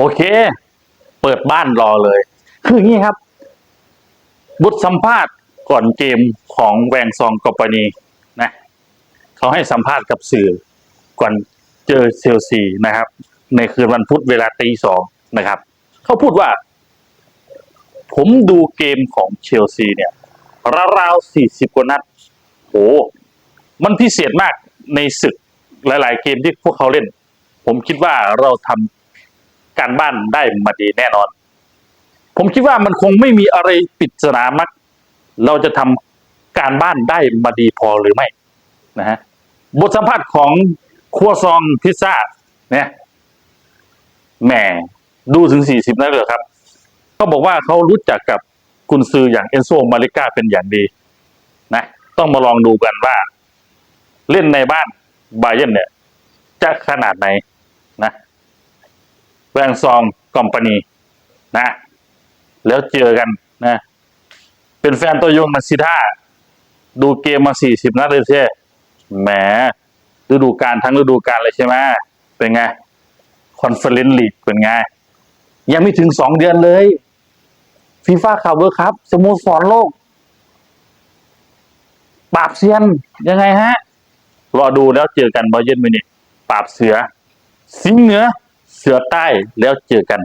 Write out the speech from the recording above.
โอเค เปิดบ้านรอเลย คืออย่างนี้ครับ บทสัมภาษณ์ก่อนเกมของแวงซองกอปานีนะเขาให้สัมภาษณ์กับสื่อก่อนเจอเชลซีนะครับ ในคืนวันพุธเวลาตีสองนะครับ เขาพูดว่า ผมดูเกมของเชลซีเนี่ยราวๆสี่สิบกว่านัดโหมันพิเศษมากในศึกหลาย ๆ เกมที่พวกเขาเล่น ผมคิดว่าเราทำ การบ้านได้มาดีแน่นอน ผมคิดว่ามันคงไม่มีอะไรปริศนามัก เราจะทำการบ้านได้มาดีพอหรือไม่นะฮะบทสัมภาษณ์ของครัวซองพิซซ่าเนี่ยแหมดูถึงสี่สิบนัดเลยเหรอครับเขาบอกว่าเขารู้จักกับกุนซืออย่างเอนโซมาริก้าเป็นอย่างดี นะ ต้องมาลองดูกันว่า เล่นในบ้านบาเยนเนี่ย จะขนาดไหนนะ แวงซองกอมปานีนะ แล้วเจอกันนะ เป็นแฟนตัวยงมาซิท่าดูเกมมาสี่สิบนัดเลยใช่แหมฤดูกาลทั้งฤดูกาลเลยใช่ไหมเป็นไงคอนเฟอเรนซ์ลีกเป็นไง ยังไม่ถึงสองเดือนเลยฟีฟ่าคาเวอร์ครับ สโมสรโลก ปราบเซียน ยังไงฮะ รอดูแล้วเจอกันบาเยนมินิปราบเสือ สิงเหนือ เสือใต้แล้วเจอกัน